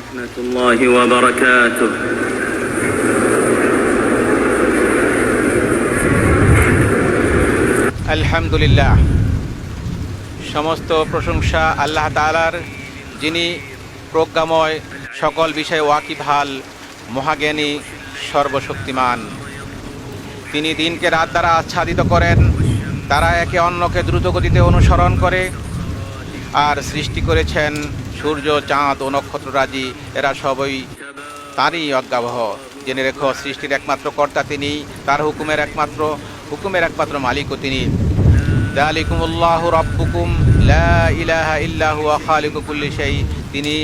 ورحمة الله وبركاته আলহামদুলিল্লাহ সমস্ত প্রশংসা আল্লাহ তালার যিনি প্রজ্ঞাময় সকল বিষয়ে ওয়াকিবহাল মহাজ্ঞানী সর্বশক্তিমান তিনি দিনকে রাত দ্বারা আচ্ছাদিত করেন তারা একে অন্যকে দ্রুতগতিতে অনুসরণ করে আর সৃষ্টি করেছেন সূর্য, চাঁদ ও নক্ষত্ররাজি, এরা সবই তারই অজ্ঞাবহ। জেনে রেখো, সৃষ্টির একমাত্র কর্তা তিনি, তার হুকুমের একমাত্র হুকুমের একমাত্র মালিকও তিনি। লা ইল্লাহু তিনি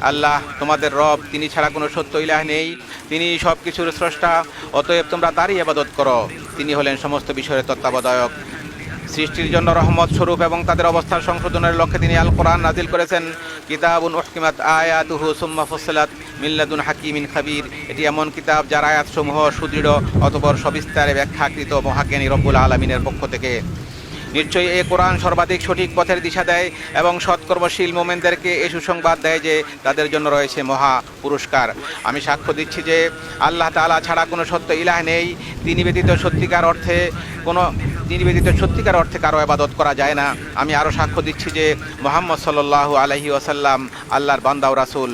আল্লাহ, তোমাদের রব, তিনি ছাড়া কোনো সত্য ইলাহ নেই। তিনি সব কিছুর স্রষ্টা, অতএব তোমরা তারই আবাদত করো। তিনি হলেন সমস্ত বিষয়ের তত্ত্বাবধায়ক। সৃষ্টির জন্য রহমত স্বরূপ এবং তাদের অবস্থার সংশোধনের লক্ষ্যে তিনি আল কোরআন নাজিল করেছেন। কিতাবুন উহকিমাত আয়াতুহু সুম্মা ফসলাত মিল্লাদুন হাকিমিন খাবির। এটি এমন কিতাব যার আয়াতসমূহ সুদৃঢ় অতপর সবিস্তারে ব্যাখ্যাকৃত মহাজ্ঞানী রব্বুল আলমিনের পক্ষ থেকে। নিশ্চয়ই এ কোরআন সর্বাধিক সঠিক পথের দিশা দেয় এবং সৎকর্মশীল মোমেনদেরকে এ সুসংবাদ দেয় যে তাদের জন্য রয়েছে মহা পুরস্কার। আমি সাক্ষ্য দিচ্ছি যে আল্লাহ তাআলা ছাড়া কোনো সত্য ইলাহ নেই। তিনি ব্যতীত সত্যিকার অর্থে কোনো ব্যতীত সত্যিকার অর্থে কারও আবাদত করা যায় না। আমি আরও সাক্ষ্য দিচ্ছি যে মোহাম্মদ সাল্লাল্লাহু আলহি ওয়াসাল্লাম আল্লাহর বান্দাও রাসূল।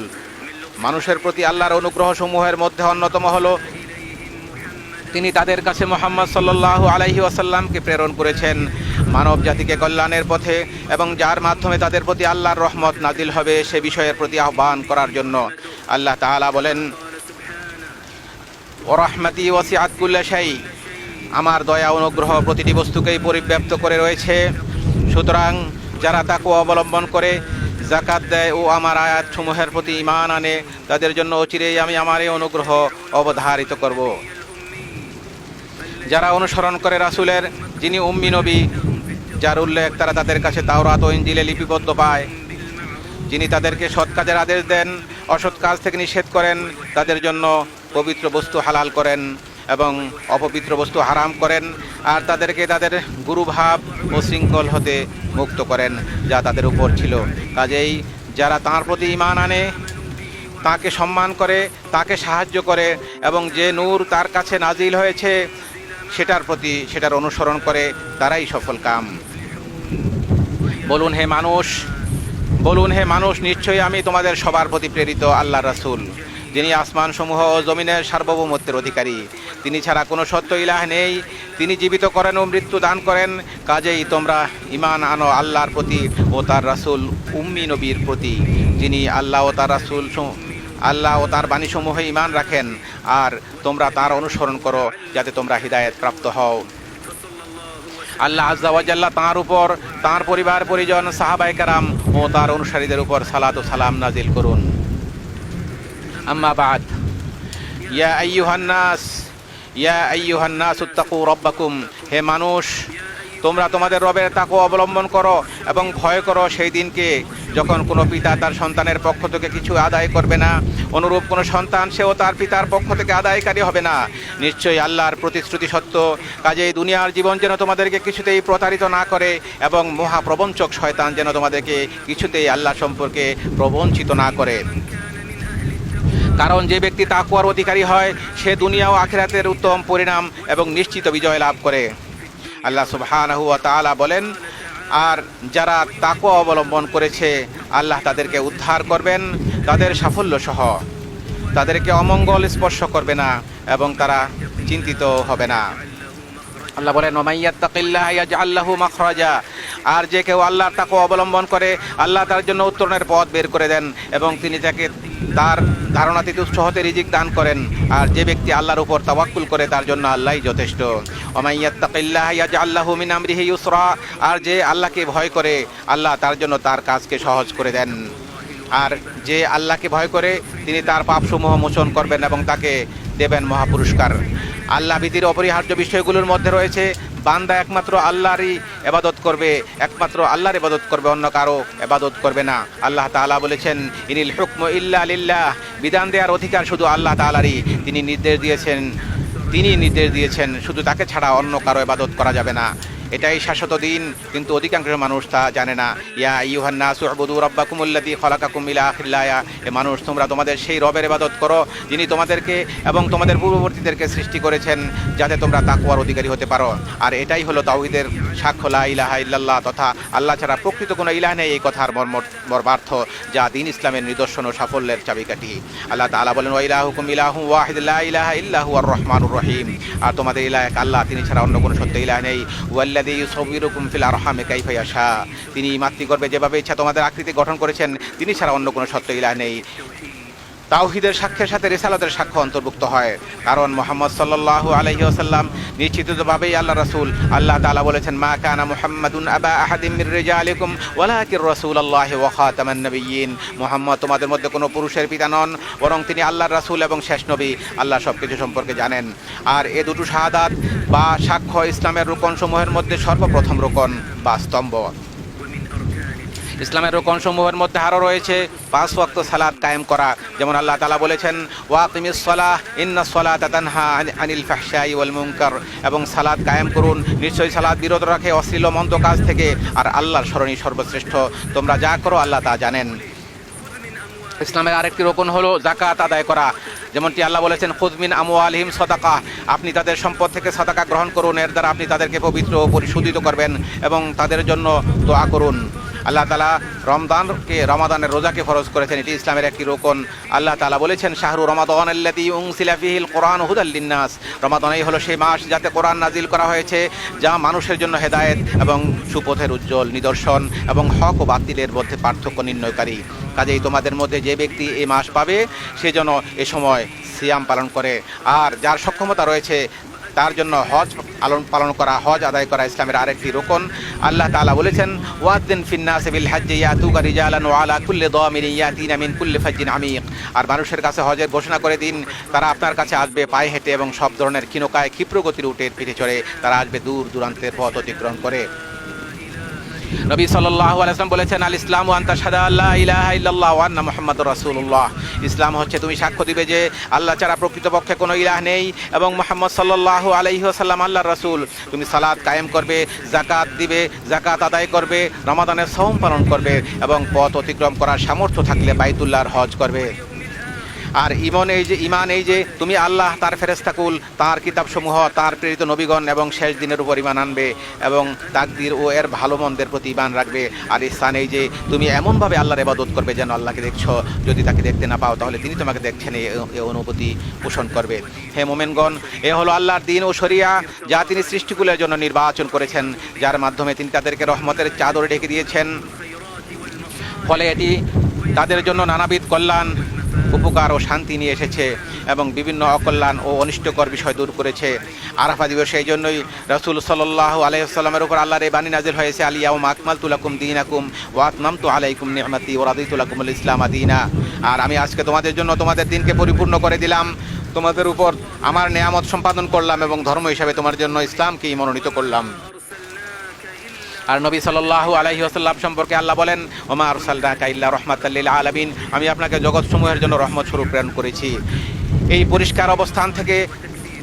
মানুষের প্রতি আল্লাহর অনুগ্রহ সমূহের মধ্যে অন্যতম হলো, তিনি তাদের কাছে মোহাম্মদ সাল্লাল্লাহু আলাইহি ওয়াসাল্লামকে প্রেরণ করেছেন। মানব জাতিকে কল্যাণের পথে এবং যার মাধ্যমে তাদের প্রতি আল্লাহর রহমত নাজিল হবে, সে বিষয়ের প্রতি আহ্বান করার জন্য। আল্লাহ তাআলা বলেন ও রহমতি ওয়াসিআত কুল্লা শাই। আমার দয়া অনুগ্রহ প্রতিটি বস্তুকেই পরিব্যাপ্ত করে রয়েছে। সুতরাং যারা তাকে অবলম্বন করে জাকাত দেয় ও আমার আয়াত সমূহের প্রতি ইমান আনে, তাদের জন্য অচিরেই আমি আমার এই অনুগ্রহ অবধারিত করব। যারা অনুসরণ করে রাসুলের, যিনি উম্মি নবী যার উল্লেখ তারা তাদের কাছে তাওরাত ও ইঞ্জিলে লিপিবদ্ধ পায়। যিনি তাদেরকে সৎ কাজের আদেশ দেন, অসৎ কাজ থেকে নিষেধ করেন, তাদের জন্য পবিত্র বস্তু হালাল করেন এবং অপবিত্র বস্তু হারাম করেন আর তাদেরকে তাদের গুরুভাব ও শৃঙ্খল হতে মুক্ত করেন, যা তাদের উপর ছিল। কাজেই যারা তাঁর প্রতি ইমান আনে, তাকে সম্মান করে, তাকে সাহায্য করে এবং যে নূর তার কাছে নাজিল হয়েছে, সেটার প্রতি, সেটার অনুসরণ করে তারাই সফল কাম। বলুন হে মানুষ, বলুন হে মানুষ, নিশ্চয়ই আমি তোমাদের সবার প্রতি প্রেরিত আল্লাহ রাসূল, যিনি আসমান সমূহ ও জমিনের সার্বভৌমত্বের অধিকারী। তিনি ছাড়া কোনো সত্য ইলাহ নেই। তিনি জীবিত করেন ও মৃত্যু দান করেন। কাজেই তোমরা ইমান আনো আল্লাহর প্রতি ও তার রাসূল উম্মি নবীর প্রতি, যিনি আল্লাহ ও তার রাসূল আল্লাহ ও তার বাণীসমূহে ইমান রাখেন। আর তোমরা তার অনুসরণ করো, যাতে তোমরা হৃদায়ত প্রাপ্ত হও। আল্লাহ আজাল্লাহ তাঁর উপর, তাঁর পরিবার, পরিজন সাহাবাই কারাম ও তার অনুসারীদের উপর সালাত ও সালাম নাজিল করুন। আম্মা বাদ। ইয়া আইয়ুহান্নাস ইয়া আইয়ুহান্নাস উত্তাকু রব্বাকুম। হে মানুষ তোমরা তোমাদের রবের তাকু অবলম্বন করো এবং ভয় করো সেই দিনকে, যখন কোনো পিতা তার সন্তানের পক্ষ থেকে কিছু আদায় করবে না। অনুরূপ কোনো সন্তান সেও তার পিতার পক্ষ থেকে আদায়কারী হবে না। নিশ্চয়ই আল্লাহর প্রতিশ্রুতি সত্য। কাজেই দুনিয়ার জীবন যেন তোমাদেরকে কিছুতেই প্রতারিত না করে এবং মহাপ্রবঞ্চক শয়তান যেন তোমাদেরকে কিছুতেই আল্লাহ সম্পর্কে প্রবঞ্চিত না করে। কারণ যে ব্যক্তি তাকুয়ার অধিকারী হয়, সে দুনিয়া ও আখিরাতের উত্তম পরিণাম এবং নিশ্চিত বিজয় লাভ করে। আল্লাহ সুবহানাহু ওয়া তাআলা বলেন, আর যারা তাকুয়া অবলম্বন করেছে, আল্লাহ তাদেরকে উদ্ধার করবেন, তাদের সাফল্য সহ। তাদেরকে অমঙ্গল স্পর্শ করবে না এবং তারা চিন্তিত হবে না। আল্লাহ বলেন ওমাইয়াত্তাকিল্লাহ ইয়াজআল লাহু মাখরাজা। আর যে কেউ আল্লাহর তাকে অবলম্বন করে, আল্লাহ তার জন্য উত্তরণের পথ বের করে দেন এবং তিনি তাকে তার ধারণাতীত উৎস হতে রিজিক দান করেন আর যে ব্যক্তি আল্লাহর উপর তাওয়াক্কুল করে তার জন্য আল্লাহই যথেষ্ট। ইউসরা, আর যে আল্লাহকে ভয় করে, আল্লাহ তার জন্য তার কাজকে সহজ করে দেন। আর যে আল্লাহকে ভয় করে, তিনি তার পাপসমূহ মোচন করবেন এবং তাকে দেবেন মহাপুরস্কার। আল্লাহ ভীতির অপরিহার্য বিষয়গুলোর মধ্যে রয়েছে বান্দা একমাত্র আল্লাহরই এবাদত করবে, একমাত্র আল্লাহর এবাদত করবে, অন্য কারও এবাদত করবে না। আল্লাহ তালা বলেছেন, ইনিল হুকম ইল্লা লিল্লাহ। বিধান দেওয়ার অধিকার শুধু আল্লাহ তালারই তিনি নির্দেশ দিয়েছেন, তিনি নির্দেশ দিয়েছেন, শুধু তাকে ছাড়া অন্য কারও এবাদত করা যাবে না। এটাই শাশ্বত দিন, কিন্তু অধিকাংশ মানুষ তা জানে না। ইয়া ইউহান্না সুবুদু রব্বাকুমুল্লাদি খলাকাকুম ইলা আখিল্লায়া এ মানুষ, তোমরা তোমাদের সেই রবের ইবাদত করো, যিনি তোমাদেরকে এবং তোমাদের পূর্ববর্তীদেরকে সৃষ্টি করেছেন, যাতে তোমরা তাকুয়ার অধিকারী হতে পারো। আর এটাই হলো তাওহিদের সাক্ষ্য, লা ইলাহা ইল্লাল্লাহ, তথা আল্লাহ ছাড়া প্রকৃত কোনো ইলাহ নেই এই কথার মর্ম, মর্মার্থ, যা দিন ইসলামের নিদর্শন ও সাফল্যের চাবিকাঠি। আল্লাহ তাআলা বলেন, ওয়া ইলাহুকুম ইলাহু ওয়াহিদ ইলাহা ইল্লাহু আর রহমানুর রহিম। আর তোমাদের ইলাহ আল্লাহ, তিনি ছাড়া অন্য কোনো সত্য ইলাহ নেই। ওয়াল্লাযী ইউসাউবিরুকুম ফিল আরহামে কাইফা ইয়াশা তিনি মাতৃগর্ভে যেভাবে ইচ্ছা তোমাদের আকৃতি গঠন করেছেন, তিনি ছাড়া অন্য কোনো সত্য ইলা নেই। তাওহিদের সাক্ষ্যের সাথে রেসালতের সাক্ষ্য অন্তর্ভুক্ত হয়। কারণ মোহাম্মদ সাল্লাল্লাহু আলাইহি ওয়াসাল্লাম নিশ্চিতভাবেই আল্লাহ রসুল। আল্লাহ তাআলা বলেছেন, মা কানা মুহাম্মাদুন আবা আহাদিম মির রিজালিকুম ওয়ালাকির রাসূলুল্লাহি ওয়া খাতামান নাবিয়্যিন। মুহাম্মদ তোমাদের মধ্যে কোনো পুরুষের পিতা নন, বরং তিনি আল্লাহর রাসূল এবং শেষ নবী। আল্লাহ সব কিছু সম্পর্কে জানেন। আর এ দুটো শাহাদাত বা সাক্ষ্য ইসলামের রোকন সমূহের মধ্যে সর্বপ্রথম রোকন বা স্তম্ভ। ইসলামের রোকন সমূহের মধ্যে আরও রয়েছে পাঁচ ওয়াক্ত সালাদ কায়েম করা। যেমন আল্লাহ তালা বলেছেন ওয়াকিমিস সলাহ ইন্না সলাহ তাতানহা আনি- আনিল ফাহশাই ওয়াল মুনকার। এবং সালাদ কায়েম করুন, নিশ্চয়ই সালাদ বিরত রাখে অশ্লীল মন্দ কাজ থেকে, আর আল্লাহর স্মরণই সর্বশ্রেষ্ঠ। তোমরা যা করো আল্লাহ তা জানেন। ইসলামের আরেকটি রোকন হলো জাকাত আদায় করা। যেমনটি আল্লাহ বলেছেন খুদমিন আমু আলহিম সদাকা। আপনি তাদের সম্পদ থেকে সদাকা গ্রহণ করুন, এর দ্বারা আপনি তাদেরকে পবিত্র পরিশোধিত করবেন এবং তাদের জন্য দোয়া করুন। আল্লাহ তালা রমদানকে রমাদানের রোজাকে ফরজ করেছেন। এটি ইসলামের একটি রোকন। আল্লাহ তালা বলেছেন, শাহরু রমাদান আল্লাতি উংসিলাফিহিল কোরআন হুদাল্লিন্নাস রমাদানেই হলো সেই মাস যাতে কোরআন নাজিল করা হয়েছে, যা মানুষের জন্য হেদায়েত এবং সুপথের উজ্জ্বল নিদর্শন এবং হক ও বাতিলের মধ্যে পার্থক্য নির্ণয়কারী। কাজেই তোমাদের মধ্যে যে ব্যক্তি এই মাস পাবে, সে যেন এ সময় সিয়াম পালন করে। আর যার সক্ষমতা রয়েছে তার জন্য হজ পালন পালন করা, হজ আদায় করা ইসলামের আরেকটি রোকন। আল্লাহ তালা বলেছেন, ওয়াদ্দিন ফিন্নাস বিল হাজ্জি ইয়াতুকা রিজালান ওয়া আলা কুল্লি ইয়া ইয়াতিনা মিন কুল্লি ফাজ্জিন আমিক। আর মানুষের কাছে হজের ঘোষণা করে দিন, তারা আপনার কাছে আসবে পায়ে হেঁটে এবং সব ধরনের ক্ষীণকায় ক্ষিপ্রগতির উটের পিঠে চড়ে, তারা আসবে দূর দূরান্তের পথ অতিক্রম করে। নবী সাল্লাল্লাহু আলাইহি ওয়াসাল্লাম বলেছেন, আল ইসলাম ওয়া আনতা শাহাদা আল্লা ইলাহা ইল্লাল্লাহ ওয়া আন্না মুহাম্মাদুর রাসূলুল্লাহ। ইসলাম হচ্ছে তুমি সাক্ষ্য দিবে যে আল্লাহ ছাড়া প্রকৃতপক্ষে কোনো ইলাহ নেই এবং মোহাম্মদ সাল্লাল্লাহু আলাইহি ওয়াসাল্লাম আল্লাহর রাসূল। তুমি সালাত কায়েম করবে জাকাত দিবে জাকাত আদায় করবে, রমাদানের সওম পালন করবে এবং পথ অতিক্রম করার সামর্থ্য থাকলে বাইতুল্লাহর হজ করবে। আর ইমন এই যে, ইমান এই যে, তুমি আল্লাহ, তার ফেরেস্তাকুল তার কিতাবসমূহ, তার প্রেরিত নবীগণ এবং শেষ দিনের উপর ইমান আনবে এবং তাকদির ও এর ভালো মন্দের প্রতি ইমান রাখবে। আর ইসান এই যে, তুমি এমনভাবে আল্লাহর ইবাদত করবে যেন আল্লাহকে দেখছ। যদি তাকে দেখতে না পাও, তাহলে তিনি তোমাকে দেখছেন এই এই অনুভূতি পোষণ করবে। হে মোমেনগণ, এ হলো আল্লাহর দিন ও শরিয়া, যা তিনি সৃষ্টিকুলের জন্য নির্বাচন করেছেন, যার মাধ্যমে তিনি তাদেরকে রহমতের চাদর ঢেকে দিয়েছেন। ফলে এটি তাদের জন্য নানাবিধ কল্যাণ উপকার ও শান্তি নিয়ে এসেছে এবং বিভিন্ন অকল্যাণ ও অনিষ্টকর বিষয় দূর করেছে। আরাফা দিবসে এই জন্যই রসুল সাল্লাহ আলাইসাল্লামের উপর আল্লাহর এই বাণী নাজিল হয়েছে আলিয়া ও আকমাল তুলাকুম দিন আকুম ওয়াতমাম তু আলাইকুম নিহমাতি ও রাদি তুলাকুমুল ইসলাম আদিনা আর আমি আজকে তোমাদের জন্য তোমাদের দিনকে পরিপূর্ণ করে দিলাম। তোমাদের উপর আমার নেয়ামত সম্পাদন করলাম এবং ধর্ম হিসাবে তোমার জন্য ইসলামকেই মনোনীত করলাম। আর নবী সাল্লাল্লাহু আলাইহি ওয়াসাল্লাম সম্পর্কে আল্লাহ বলেন, ওমা আরসালনাকা ইল্লা রাহমাতাল আলামিন। আমি আপনাকে জগৎ সমূহের জন্য রহমত স্বরূপ প্রেরণ করেছি। এই পরিষ্কার অবস্থান থেকে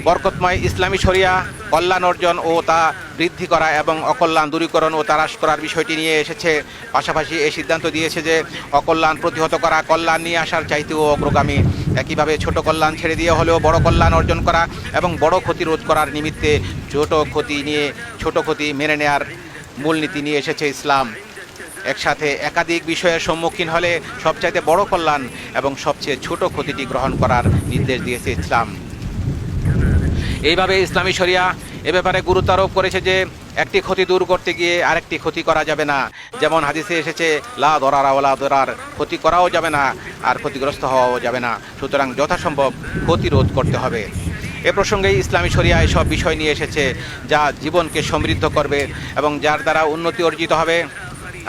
বরকতময় ইসলামী শরিয়া, কল্যাণ অর্জন ও তা বৃদ্ধি করা এবং অকল্যাণ দূরীকরণ ও তারাশ করার বিষয়টি নিয়ে এসেছে। পাশাপাশি এই সিদ্ধান্ত দিয়েছে যে, অকল্যাণ প্রতিহত করা, কল্যাণ নিয়ে আসার চাইতেও অগ্রগামী। একইভাবে ছোট কল্যাণ ছেড়ে দিয়ে হলেও বড় কল্যাণ অর্জন করা এবং বড় ক্ষতি রোধ করার নিমিত্তে ছোট ক্ষতি নিয়ে, ছোট ক্ষতি মেনে নেয়ার মূলনীতি নিয়ে এসেছে ইসলাম। একসাথে একাধিক বিষয়ের সম্মুখীন হলে সবচাইতে বড় কল্যাণ এবং সবচেয়ে ছোট ক্ষতিটি গ্রহণ করার নির্দেশ দিয়েছে ইসলাম। এইভাবে ইসলামী শরিয়া এ ব্যাপারে গুরুত্ব আরোপ করেছে যে, একটি ক্ষতি দূর করতে গিয়ে আরেকটি ক্ষতি করা যাবে না। যেমন হাদিসে এসেছে, লা দরারা ওলা দরার, ক্ষতি করাও যাবে না, আর ক্ষতিগ্রস্ত হওয়াও যাবে না। সুতরাং যথাসম্ভব ক্ষতিরোধ করতে হবে। এ প্রসঙ্গে ইসলামী শরিয়া এসব বিষয় নিয়ে এসেছে, যা জীবনকে সমৃদ্ধ করবে এবং যার দ্বারা উন্নতি অর্জিত হবে।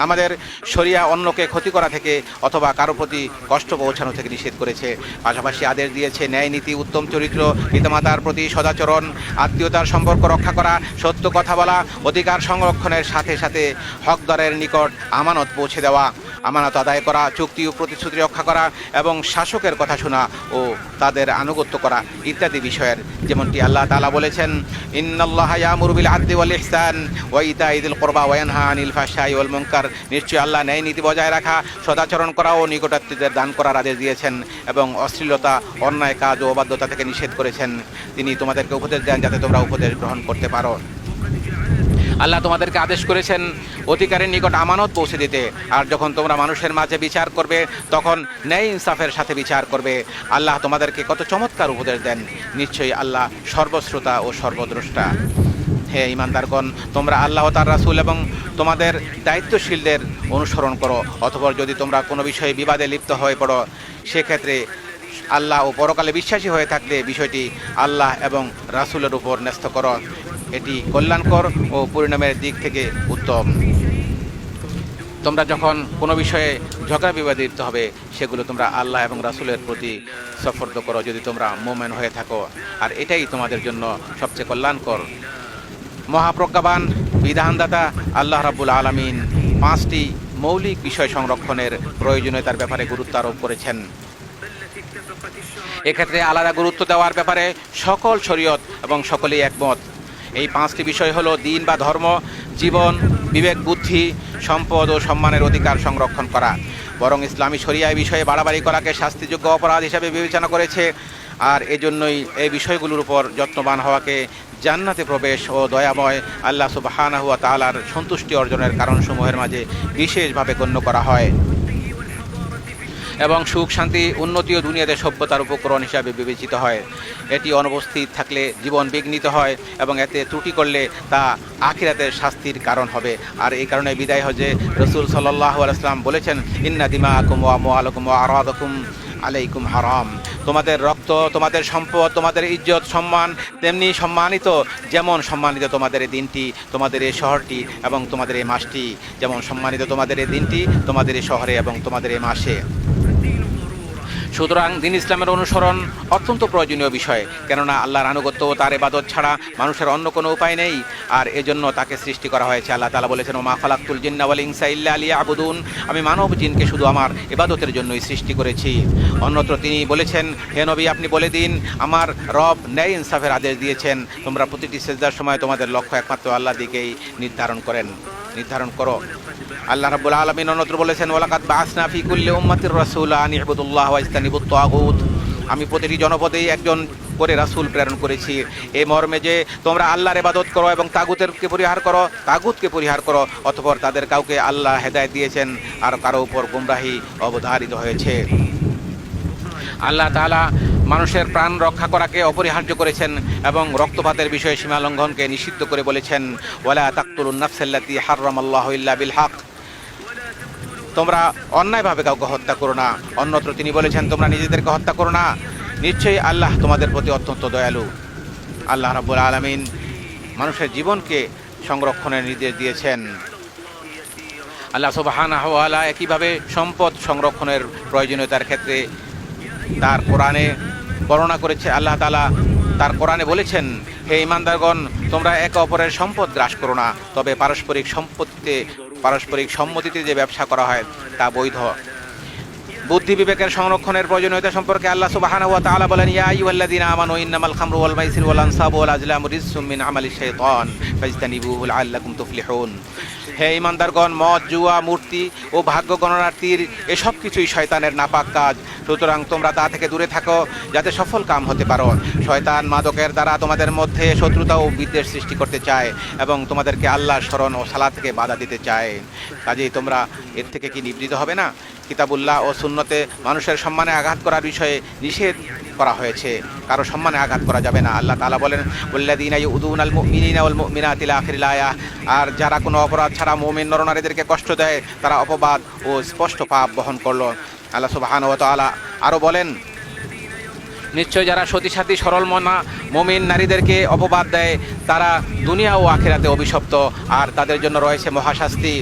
আমাদের শরিয়া অন্যকে ক্ষতি করা থেকে অথবা কারও প্রতি কষ্ট পৌঁছানো থেকে নিষেধ করেছে। পাশাপাশি আদেশ দিয়েছে ন্যায় নীতি, উত্তম চরিত্র, পিতামাতার প্রতি সদাচরণ, আত্মীয়তার সম্পর্ক রক্ষা করা, সত্য কথা বলা, অধিকার সংরক্ষণের সাথে সাথে হকদারের নিকট আমানত পৌঁছে দেওয়া। আমানত আদায় করা, চুক্তি ও প্রতিশ্রুতি রক্ষা করা এবং শাসকের কথা শোনা ও তাদের আনুগত্য করা ইত্যাদি বিষয়ের। যেমনটি আল্লাহ তালা বলেছেন, ইন্নাল্লাহা ইয়ামুরু বিল আদলি ইহসান ওয়া ইতাই যিল কুরবা ওয়া আনিল ফাহশাই ওয়াল নিশ্চয়ই আল্লাহ ন্যায় নীতি বজায় রাখা, সদাচরণ করা ও নিকটাত্মীয়দের দান করার আদেশ দিয়েছেন এবং অশ্লীলতা, অন্যায় কাজ ও অবাধ্যতা থেকে নিষেধ করেছেন। তিনি তোমাদেরকে উপদেশ দেন যাতে তোমরা উপদেশ গ্রহণ করতে পারো। আল্লাহ তোমাদেরকে আদেশ করেছেন অধিকারের নিকট আমানত পৌঁছে দিতে। আর যখন তোমরা মানুষের মাঝে বিচার করবে, তখন ন্যায় ইনসাফের সাথে বিচার করবে। আল্লাহ তোমাদেরকে কত চমৎকার উপদেশ দেন। নিশ্চয়ই আল্লাহ সর্বশ্রোতা ও সর্বদ্রষ্টা। হে ইমানদারগণ, তোমরা আল্লাহ তার রাসুল এবং তোমাদের দায়িত্বশীলদের অনুসরণ করো অথবা যদি তোমরা কোনো বিষয়ে বিবাদে লিপ্ত হয়ে পড়ো, সেক্ষেত্রে আল্লাহ ও পরকালে বিশ্বাসী হয়ে থাকলে বিষয়টি আল্লাহ এবং রাসুলের উপর ন্যস্ত করো। এটি কল্যাণকর ও পরিণামের দিক থেকে উত্তম। তোমরা যখন কোনো বিষয়ে ঝগড়া বিবাদে লিপ্ত হবে, সেগুলো তোমরা আল্লাহ এবং রাসুলের প্রতি সফর্দ করো, যদি তোমরা মোমেন হয়ে থাকো। আর এটাই তোমাদের জন্য সবচেয়ে কল্যাণকর। মহাপ্রজ্ঞাবান বিধানদাতা আল্লাহ রাব্বুল আলমিন পাঁচটি মৌলিক বিষয় সংরক্ষণের প্রয়োজনীয়তার ব্যাপারে গুরুত্ব আরোপ করেছেন। এক্ষেত্রে আলাদা গুরুত্ব দেওয়ার ব্যাপারে সকল শরীয়ত এবং সকলেই একমত। এই পাঁচটি বিষয় হলো দিন বা ধর্ম, জীবন, বিবেক, বুদ্ধি, সম্পদ ও সম্মানের অধিকার সংরক্ষণ করা। বরং ইসলামী শরিয়া এই বিষয়ে বাড়াবাড়ি করাকে শাস্তিযোগ্য অপরাধ হিসাবে বিবেচনা করেছে। আর এজন্যই এই বিষয়গুলোর উপর যত্নবান হওয়াকে জান্নাতে প্রবেশ ও দয়াময় আল্লাহ সুবাহানা হুয়া তালার সন্তুষ্টি অর্জনের কারণসমূহের মাঝে বিশেষভাবে গণ্য করা হয়। এবং সুখ, শান্তি, উন্নতি ও দুনিয়াতে সভ্যতার উপকরণ হিসাবে বিবেচিত হয়। এটি অনুপস্থিত থাকলে জীবন বিঘ্নিত হয় এবং এতে ত্রুটি করলে তা আখিরাতের শাস্তির কারণ হবে। আর এই কারণে বিদায় হজে রসুল সাল্লাহ আলাইসলাম বলেছেন, ইন্না দিমা আকুম ওয়া আরাদকুম আলাইকুম হারাম। তোমাদের রক্ত, তোমাদের সম্পদ, তোমাদের ইজ্জত, সম্মান তেমনি সম্মানিত, যেমন সম্মানিত তোমাদের এই দিনটি, তোমাদের এই শহরটি এবং তোমাদের এই মাসটি, যেমন সম্মানিত তোমাদের এই দিনটি, তোমাদের এই শহরে এবং তোমাদের এই মাসে। সুতরাং দিন ইসলামের অনুসরণ অত্যন্ত প্রয়োজনীয় বিষয়, কেননা আল্লাহর আনুগত্য তার এবাদত ছাড়া মানুষের অন্য কোনো উপায় নেই, আর এজন্য তাকে সৃষ্টি করা হয়েছে। আল্লাহ তালা বলেছেন ও মা ফালাক্তুল জিন্নাওয়াল ইনসা ইল্লা আলিয়া আবুদুন আমি মানব জিনকে শুধু আমার এবাদতের জন্যই সৃষ্টি করেছি। অন্যত্র তিনি বলেছেন, হে নবী, আপনি বলে দিন, আমার রব ন্যায় ইনসাফের আদেশ দিয়েছেন। তোমরা প্রতিটি সেজদার সময় তোমাদের লক্ষ্য একমাত্র আল্লাহ দিকেই নির্ধারণ করেন। নির্ধারণ করো। আল্লাহ রাব্বুল আলামিন অন্যত্র বলেছেন, ওয়ালাকাদ বাসনা ফি কুল্লি উম্মাতির রাসূলা আন ইবুদুল্লাহ ওয়া ইস্তানিবুত তাগুত আমি প্রতিটি জনপদেই একজন করে রাসূল প্রেরণ করেছি। এই মর্মে যে তোমরা আল্লাহর ইবাদত করো এবং তাগুতেরকে পরিহার করো, তাগুতকে পরিহার করো, অতঃপর তাদের কাউকে আল্লাহ হেদায়েত দিয়েছেন আর কারও উপর গুমরাহি অবধারিত হয়েছে। আল্লাহ তাআলা মানুষের প্রাণ রক্ষা করাকে অপরিহার্য করেছেন এবং রক্তপাতের বিষয়ে সীমা লঙ্ঘনকে নিষিদ্ধ করে বলেছেন, ওয়ালা তাকতুলুন নাফসাল্লাতি হাররামাল্লাহু ইল্লা বিল হক। তোমরা অন্যায়ভাবে কাউকে হত্যা করো না। অন্যত্র তিনি বলেছেন, তোমরা নিজেদেরকে হত্যা করো না। নিশ্চয়ই আল্লাহ তোমাদের প্রতি অত্যন্ত দয়ালু। আল্লাহ রাব্বুল আলামিন মানুষের জীবনকে সংরক্ষণের নির্দেশ দিয়েছেন। আল্লাহ সুবহানাহু ওয়া একইভাবে সম্পদ সংরক্ষণের প্রয়োজনীয়তার ক্ষেত্রে তার কোরআনে বর্ণনা করেছে আল্লাহ তালা তার কোরআনে বলেছেন, হে ইমানদারগণ তোমরা একে অপরের সম্পদ গ্রাস করো না, তবে পারস্পরিক সম্পত্তিতে, পারস্পরিক সম্মতিতে যে ব্যবসা করা হয় তা বৈধ। বুদ্ধি বিবেকের সংরক্ষণের প্রয়োজনীয়তা সম্পর্কে আল্লাহ সুবহানাহু ওয়া তাআলা বলেন, ইয়া আইয়ুহাল্লাযীনা আমানু ইন্নামাল খামরু ওয়াল মাইসিরু ওয়াল আনসাবু ওয়াল আজলামু রিজসুম মিন আমালিশ শাইতান ফাজতানিবুহু লাআল্লাকুম তুফলিহুন। হে ইমানদারগণ, মদ, জুয়া, মূর্তি ও ভাগ্য গণনার্থীর এসব কিছুই শয়তানের নাপাক কাজ। সুতরাং তোমরা তা থেকে দূরে থাকো, যাতে সফল কাম হতে পারো। শয়তান মাদকের দ্বারা তোমাদের মধ্যে শত্রুতা ও বিদ্বেষ সৃষ্টি করতে চায় এবং তোমাদেরকে আল্লাহ স্মরণ ও সালা থেকে বাধা দিতে চায়। কাজেই তোমরা এর থেকে কি নিবৃত হবে না? কিতাবুল্লাহ ও সুন্নতে মানুষের সম্মানে আঘাত করার বিষয়ে নিষেধ করা হয়েছে। কারও সম্মানে আঘাত করা যাবে না। আল্লাহ তাআলা বলেন উল্লাদিনা ইউদুন আল মুমিনিনা ওয়াল মিনা আখিরিল আয়া আর যারা কোনো অপরাধ ছাড়া মুমিন নরনারীদেরকে কষ্ট দেয়, তারা অপবাদ ও স্পষ্ট পাপ বহন করল। আল্লাহ সুবহানাহু ওয়া তাআলা আরও বলেন, নিশ্চয় যারা সতী সাথী সরল মনা, মমিন নারীদেরকে অপবাদ দেয়, তারা দুনিয়া ও আখেরাতে অভিশপ্ত। আর তাদের জন্য রয়েছে মহাশাস্তি।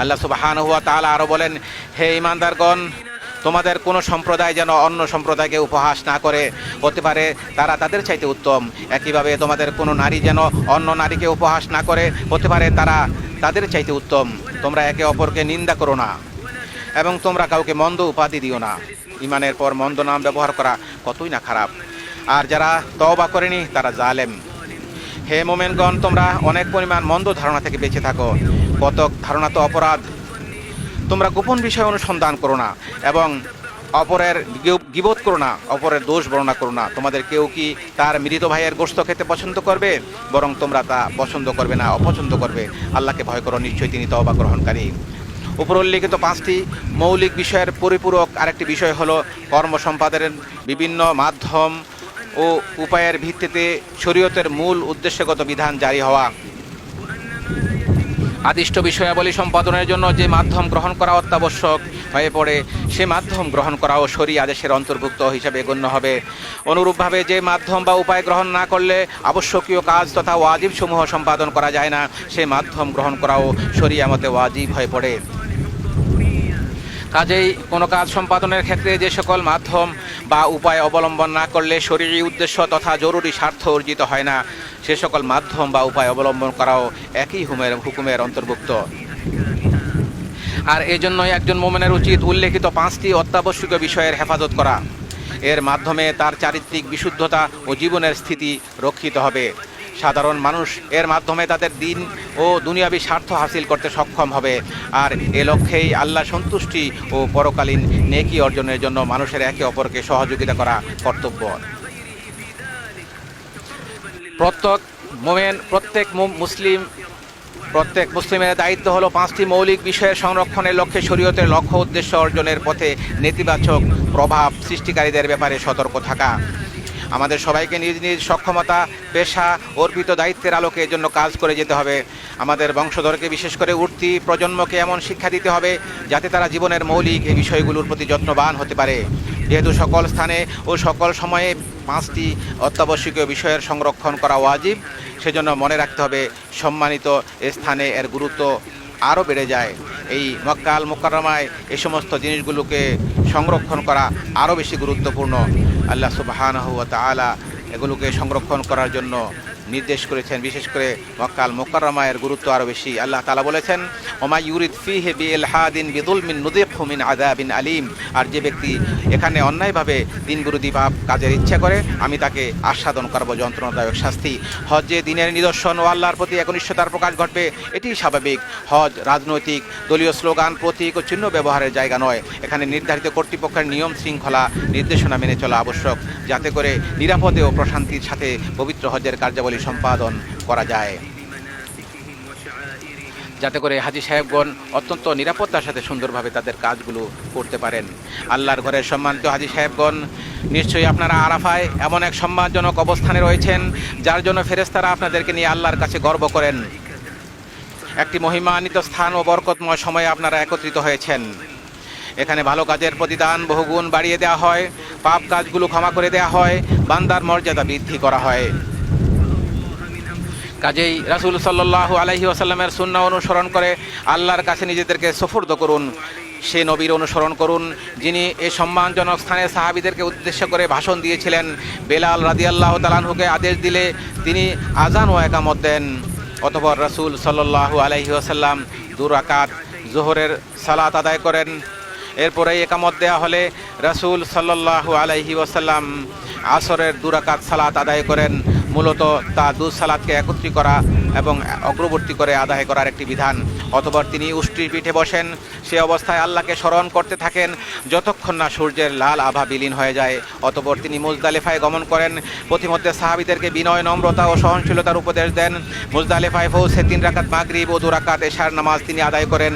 আল্লাহ সুবহানাহু ওয়া তাআলা আরও বলেন, হে ইমানদারগণ তোমাদের কোনো সম্প্রদায় যেন অন্য সম্প্রদায়কে উপহাস না করে হতে পারে, তারা তাদের চাইতে উত্তম। একইভাবে তোমাদের কোনো নারী যেন অন্য নারীকে উপহাস না করে হতে পারে, তারা তাদের চাইতে উত্তম। তোমরা একে অপরকে নিন্দা করো না এবং তোমরা কাউকে মন্দ উপাধি দিও না। ইমানের পর মন্দ নাম ব্যবহার করা কতই না খারাপ। আর যারা তওবা করেনি, তারা জালেম। হে মোমেনগণ, তোমরা অনেক পরিমাণ মন্দ ধারণা থেকে বেঁচে থাকো। কতক ধারণা তো অপরাধ। তোমরা গোপন বিষয় অনুসন্ধান করো না এবং অপরের গিবোধ করো না, অপরের দোষ বর্ণনা করো না। তোমাদের কেউ কি তার মৃত ভাইয়ের গোস্ত খেতে পছন্দ করবে? বরং তোমরা তা পছন্দ করবে না, অপছন্দ করবে। আল্লাহকে ভয় করো, নিশ্চয়ই তিনি তওবা গ্রহণকারী। উপর উল্লিখিত পাঁচটি মৌলিক বিষয়ের পরিপূরক আরেকটি বিষয় হলো কর্ম সম্পাদনের বিভিন্ন মাধ্যম ও উপায়ের ভিত্তিতে শরীয়তের মূল উদ্দেশ্যগত বিধান জারি হওয়া। আদিষ্ট বিষয়াবলী সম্পাদনের জন্য যে মাধ্যম গ্রহণ করা অত্যাবশ্যক হয়ে পড়ে, সে মাধ্যম গ্রহণ করাও সরি আদেশের অন্তর্ভুক্ত হিসাবে গণ্য হবে। অনুরূপভাবে যে মাধ্যম বা উপায় গ্রহণ না করলে আবশ্যকীয় কাজ তথা ওয়াজিব সমূহ সম্পাদন করা যায় না, সে মাধ্যম গ্রহণ করাও সরিয়া মতে ওয়াজিব হয়ে পড়ে। কাজেই কোনো কাজ সম্পাদনের ক্ষেত্রে যে সকল মাধ্যম বা উপায় অবলম্বন না করলে শরীরী উদ্দেশ্য তথা জরুরি স্বার্থ অর্জিত হয় না, সে সকল মাধ্যম বা উপায় অবলম্বন করাও একই হুমের হুকুমের অন্তর্ভুক্ত। আর এই জন্যই একজন মোমেনের উচিত উল্লেখিত পাঁচটি অত্যাবশ্যকীয় বিষয়ের হেফাজত করা। এর মাধ্যমে তার চারিত্রিক বিশুদ্ধতা ও জীবনের স্থিতি রক্ষিত হবে। সাধারণ মানুষ, এর মাধ্যমে তাদের দিন ও দুনিয়াবী স্বার্থ হাসিল করতে সক্ষম হবে। আর এ লক্ষ্যেই আল্লাহ সন্তুষ্টি ও পরকালীন নেকি অর্জনের জন্য মানুষের একে অপরকে সহযোগিতা করা কর্তব্য। প্রত্যেক মোমেন, প্রত্যেক মুসলিম, প্রত্যেক মুসলিমের দায়িত্ব হলো পাঁচটি মৌলিক বিষয়ের সংরক্ষণের লক্ষ্যে শরীয়তের লক্ষ্য উদ্দেশ্য অর্জনের পথে নেতিবাচক প্রভাব সৃষ্টিকারীদের ব্যাপারে সতর্ক থাকা। আমাদের সবাইকে নিজ নিজ সক্ষমতা, পেশা, অর্পিত দায়িত্বের আলোকে এর জন্য কাজ করে যেতে হবে। আমাদের বংশধরকে বিশেষ করে উঠতি প্রজন্মকে এমন শিক্ষা দিতে হবে যাতে তারা জীবনের মৌলিক এই বিষয়গুলোর প্রতি যত্নবান হতে পারে। যেহেতু সকল স্থানে ও সকল সময়ে পাঁচটি অত্যাবশ্যকীয় বিষয়ের সংরক্ষণ করা ওয়াজিব, সেজন্য মনে রাখতে হবে সম্মানিত স্থানে এর গুরুত্ব আরও বেড়ে যায়। এই মক্কাল মোকারমায় এই সমস্ত জিনিসগুলোকে সংরক্ষণ করা আরও বেশি গুরুত্বপূর্ণ। আল্লাহ সুবাহানহু তালা এগুলোকে সংরক্ষণ করার জন্য নির্দেশ করেছেন, বিশেষ করে মক্কাল মোকারমায়ের গুরুত্ব আরও বেশি। আল্লাহ তালা বলেছেন, ওমা ইউরিদ ফিহে বি এলহাদিন বিদুল মিন নুদেব হুমিন আদা বিন আলিম। আর যে ব্যক্তি এখানে অন্যায়ভাবে দিন বিরোধী পাপ কাজের ইচ্ছা করে, আমি তাকে আস্বাদন করব, যন্ত্রণাদায়ক শাস্তি। হজে দিনের নিদর্শন ও আল্লাহর প্রতি একনিষ্ঠতার প্রকাশ ঘটবে, এটি স্বাভাবিক। হজ রাজনৈতিক, দলীয় স্লোগান, প্রতীক ও চিহ্ন ব্যবহারের জায়গা নয়। এখানে নির্ধারিত কর্তৃপক্ষের নিয়ম শৃঙ্খলা নির্দেশনা মেনে চলা আবশ্যক, যাতে করে নিরাপদে ও প্রশান্তির সাথে পবিত্র হজের কার্যাবলী সম্পাদন করা যায়। যাতে করে হাজি সাহেবগণ অত্যন্ত নিরাপত্তার সাথে সুন্দরভাবে তাদের কাজগুলো করতে পারেন। আল্লাহর ঘরের সম্মানিত হাজি সাহেবগণ, নিশ্চয়ই আপনারা আরাফায় এমন এক সম্মানজনক অবস্থানে রয়েছেন, যার জন্য ফেরেস্তারা আপনাদেরকে নিয়ে আল্লাহর কাছে গর্ব করেন। একটি মহিমান্বিত স্থান ও বরকতময় সময়ে আপনারা একত্রিত হয়েছেন। এখানে ভালো কাজের প্রতিদান, বহুগুণ বাড়িয়ে দেওয়া হয়, পাপ কাজগুলো ক্ষমা করে দেওয়া হয়, বান্দার মর্যাদা বৃদ্ধি করা হয়। কাজেই রাসুল সাল্লাহ আলহি আসাল্লামের সুন্না অনুসরণ করে আল্লাহর কাছে নিজেদেরকে সফর্দ করুন, সে নবীর অনুসরণ করুন, যিনি এই সম্মানজনক স্থানে সাহাবিদেরকে উদ্দেশ্য করে ভাষণ দিয়েছিলেন। বেলাল রাদিয়াল্লাহ তালানহুকে আদেশ দিলে তিনি আজান ও একামত দেন। অতপর রাসুল সাল্লাহু আলহি আসাল্লাম দুরাকাত জোহরের সালাত আদায় করেন। এরপরে একামত দেয়া হলে রাসুল সাল্লাহু আলাইহি ওয়াসাল্লাম আসরের দুরাকাত সালাত আদায় করেন। মূলত তা দু সালাদকে একত্রী করা এবং অগ্রবর্তী করে আদায় করার একটি বিধান। অতপর তিনি উষ্টির পিঠে বসেন, সে অবস্থায় আল্লাহকে স্মরণ করতে থাকেন, যতক্ষণ না সূর্যের লাল আভা বিলীন হয়ে যায়। অতপর তিনি মুজদালেফায় গমন করেন, প্রতিমধ্যে সাহাবিদেরকে বিনয়, নম্রতা ও সহনশীলতার উপদেশ দেন। মুজদালেফায় পৌঁছে তিন রাকাত মাগরিব ও দু রাকাত এশার নামাজ তিনি আদায় করেন।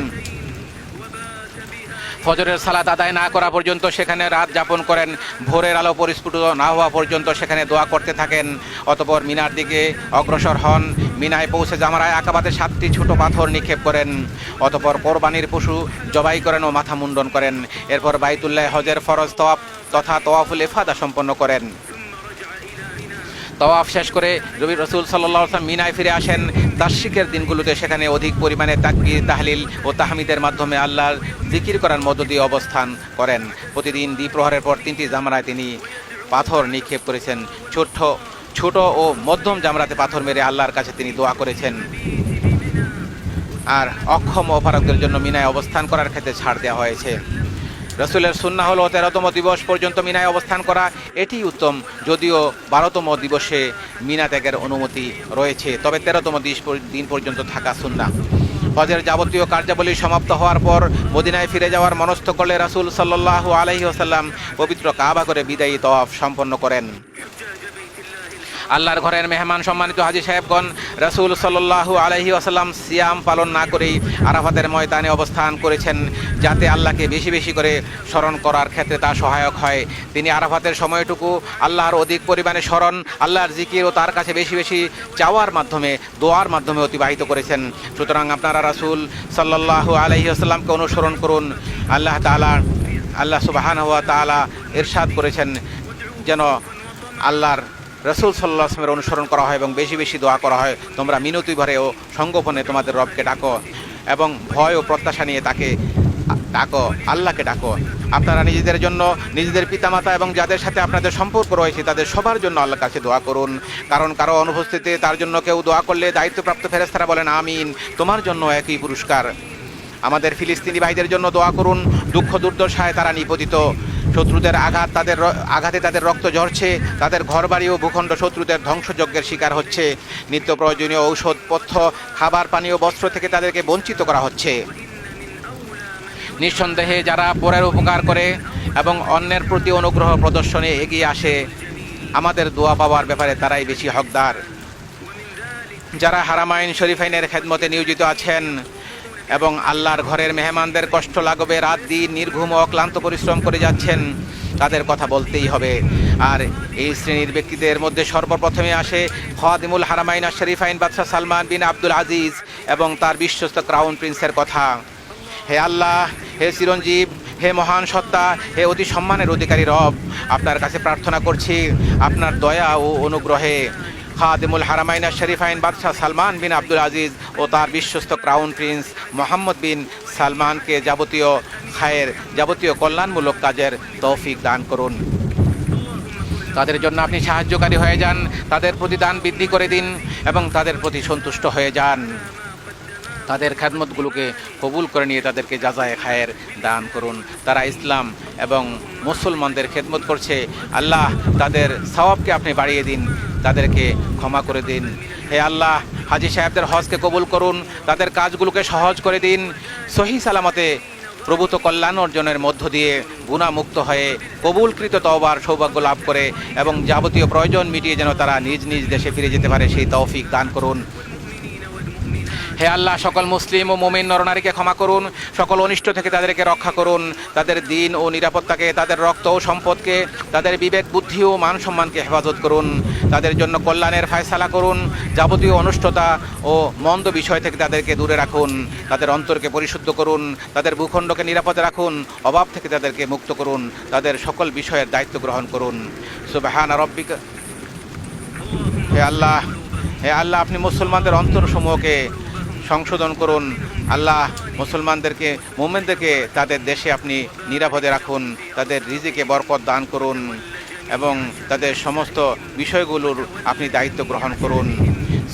ফজরের সালাত আদায় না করা পর্যন্ত সেখানে রাত যাপন করেন। ভোরের আলো পরিস্ফুট না হওয়া পর্যন্ত সেখানে দোয়া করতে থাকেন। অতপর মিনার দিকে অগ্রসর হন। মিনায় পৌঁছে জামারায় আকাবাতে সাতটি ছোট পাথর নিক্ষেপ করেন। অতপর কোরবানির পশু জবাই করেন ও মাথা মুন্ডন করেন। এরপর বাইতুল্লাহ হজের ফরজ তওয়াফ তথা তওয়াফুল এফাদা সম্পন্ন করেন। তওয়াফ শেষ করে রবি রসুল সাল্লাহ মিনায় ফিরে আসেন। তার্শিকের দিনগুলোতে সেখানে অধিক পরিমাণে তাকবির, তাহলিল ও তাহমিদের মাধ্যমে আল্লাহর জিকির করার মধ্য দিয়ে অবস্থান করেন। প্রতিদিন দ্বিপ্রহরের পর তিনটি জামরায় তিনি পাথর নিক্ষেপ করেছেন। ছোট্ট, ছোট ও মধ্যম জামরাতে পাথর মেরে আল্লাহর কাছে তিনি দোয়া করেছেন। আর অক্ষম অপারকদের জন্য মিনায় অবস্থান করার ক্ষেত্রে ছাড় দেওয়া হয়েছে। রসুলের সুন্না হলো তেরোতম দিবস পর্যন্ত মিনায় অবস্থান করা। এটি উত্তম, যদিও বারোতম দিবসে মিনা ত্যাগের অনুমতি রয়েছে, তবে তেরোতম দিন পর্যন্ত থাকা সুন্না হজের যাবতীয় কার্যাবলী সমাপ্ত হওয়ার পর মদিনায় ফিরে যাওয়ার মনস্থ করলে রাসুল সাল্লাহ আলহি পবিত্র কাবা করে বিদায়ী তফ সম্পন্ন করেন। আল্লাহর ঘরের মেহমান সম্মানিত হাজি সাহেবগণ, রাসূল সাল্লাল্লাহু আলাইহি আসাল্লাম সিয়াম পালন না করেই আরাফাতের ময়দানে অবস্থান করেছেন যাতে আল্লাহকে বেশি বেশি করে স্মরণ করার ক্ষেত্রে তা সহায়ক হয়। তিনি আরাফাতের সময়টুকু আল্লাহর অধিক পরিমাণে স্মরণ, আল্লাহর জিকির ও তার কাছে বেশি বেশি চাওয়ার মাধ্যমে, দোয়ার মাধ্যমে অতিবাহিত করেছেন। সুতরাং আপনারা রাসূল সাল্লাল্লাহু আলাইহি আসাল্লামকে অনুসরণ করুন। আল্লাহ তাআলা, আল্লাহ সুবাহান হুয়া তাআলা ইরশাদ করেছেন যেন আল্লাহর রসুল সাল্লাহ আসলামের অনুসরণ করা হয় এবং বেশি বেশি দোয়া করা হয়। তোমরা মিনতি ভরে ও সঙ্গোপনে তোমাদের রবকে ডাকো এবং ভয় ও প্রত্যাশা নিয়ে তাকে ডাকো, আল্লাহকে ডাকো। আপনারা নিজেদের জন্য নিজেদের পিতামাতা এবং যাদের সাথে আপনাদের সম্পর্ক রয়েছে, তাদের সবার জন্য আল্লাহর কাছে দোয়া করুন। কারণ কারও অনুপস্থিতিতে তার জন্য কেউ দোয়া করলে দায়িত্বপ্রাপ্ত ফেরেস্তারা বলেন, আমিন, তোমার জন্য একই পুরস্কার। আমাদের ফিলিস্তিনি ভাইদের জন্য দোয়া করুন। দুঃখ দুর্দশায় তারা নিপতিত। শত্রুদের আঘাত, তাদের আঘাতে তাদের রক্ত ঝরছে, তাদের ঘরবাড়ি ও ভূখণ্ড শত্রুদের ধ্বংসযজ্ঞের শিকার হচ্ছে। নিত্য প্রয়োজনীয় ঔষধ পথ্য খাবার পানীয় বস্ত্র থেকে তাদেরকে বঞ্চিত করা হচ্ছে। নিঃসন্দেহে যারা পরের উপকার করে এবং অন্যের প্রতি অনুগ্রহ প্রদর্শনে এগিয়ে আসে, আমাদের দোয়া পাওয়ার ব্যাপারে তারাই বেশি হকদার। যারা হারামাইন শরীফাইনের খেদমতে নিয়োজিত আছেন এবং আল্লাহর ঘরের মেহমানদের কষ্ট লাগবে, রাত দিন নির্ঘুম অক্লান্ত পরিশ্রম করে যাচ্ছেন, তাদের কথা বলতেই হবে। আর এই শ্রেণির ব্যক্তিদের মধ্যে সর্বপ্রথমে আসে খাদিমুল হারামাইনা শরীফাইন বাদশাহ সালমান বিন আব্দুল আজিজ এবং তার বিশ্বস্ত ক্রাউন প্রিন্সের কথা। হে আল্লাহ, হে চিরঞ্জীব, হে মহান সত্তা, হে অতি সম্মানের অধিকারী রব, আপনার কাছে প্রার্থনা করছি, আপনার দয়া ও অনুগ্রহে। খাদিমুল হারামাইনা শরীফাইন বাদশাহ সালমান বিন আব্দুল আজিজ ও তার বিশ্বস্ত ক্রাউন প্রিন্স মোহাম্মদ বিন সালমানকে যাবতীয় খায়ের, যাবতীয় কল্যাণমূলক কাজের তৌফিক দান করুন। তাদের জন্য আপনি সাহায্যকারী হয়ে যান, তাদের প্রতি দান বৃদ্ধি করে দিন এবং তাদের প্রতি সন্তুষ্ট হয়ে যান। তাদের খ্যাদমতগুলোকে কবুল করে নিয়ে তাদেরকে যাজায় খায়ের দান করুন। তারা ইসলাম এবং মুসলমানদের খেদমত করছে। আল্লাহ তাদের সওয়াবকে আপনি বাড়িয়ে দিন, তাদেরকে ক্ষমা করে দিন। হে আল্লাহ, হাজি সাহেবদের হজকে কবুল করুন, তাদের কাজগুলোকে সহজ করে দিন। সহি সালামতে প্রভূত কল্যাণ অর্জনের মধ্য দিয়ে গুণামুক্ত হয়ে কবুলকৃত তওবার সৌভাগ্য লাভ করে এবং যাবতীয় প্রয়োজন মিটিয়ে যেন তারা নিজ নিজ দেশে ফিরে যেতে পারে, সেই তৌফিক দান করুন। হে আল্লাহ, সকল মুসলিম ও মোমিন নরনারীকে ক্ষমা করুন। সকল অনিষ্ট থেকে তাদেরকে রক্ষা করুন। তাদের দিন ও নিরাপত্তাকে, তাদের রক্ত ও সম্পদকে, তাদের বিবেক, বুদ্ধি ও মান সম্মানকে হেফাজত করুন। তাদের জন্য কল্যাণের ফায়সালা করুন। যাবতীয় অনুষ্ঠতা ও মন্দ বিষয় থেকে তাদেরকে দূরে রাখুন। তাদের অন্তরকে পরিশুদ্ধ করুন। তাদের ভূখণ্ডকে নিরাপদে রাখুন। অভাব থেকে তাদেরকে মুক্ত করুন। তাদের সকল বিষয়ের দায়িত্ব গ্রহণ করুন। সুবাহান রব্বিক। হে আল্লাহ হে আল্লাহ, আপনি মুসলমানদের অন্তরসমূহকে সংশোধন করুন। আল্লাহ মুসলমানদেরকে, মোমেনদেরকে তাদের দেশে আপনি নিরাপদে রাখুন, তাদের রিজিকে বরকত দান করুন এবং তাদের সমস্ত বিষয়গুলোর আপনি দায়িত্ব গ্রহণ করুন।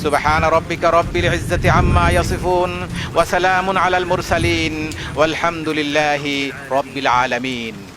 সুবহান রব্বিকা রব্বিল ইজ্জাতি আম্মা ইয়াসিফুন ওয়া সালামুন আলাল মুরসালিন। ওয়ালহামদুলিল্লাহি রব্বিল আলামিন।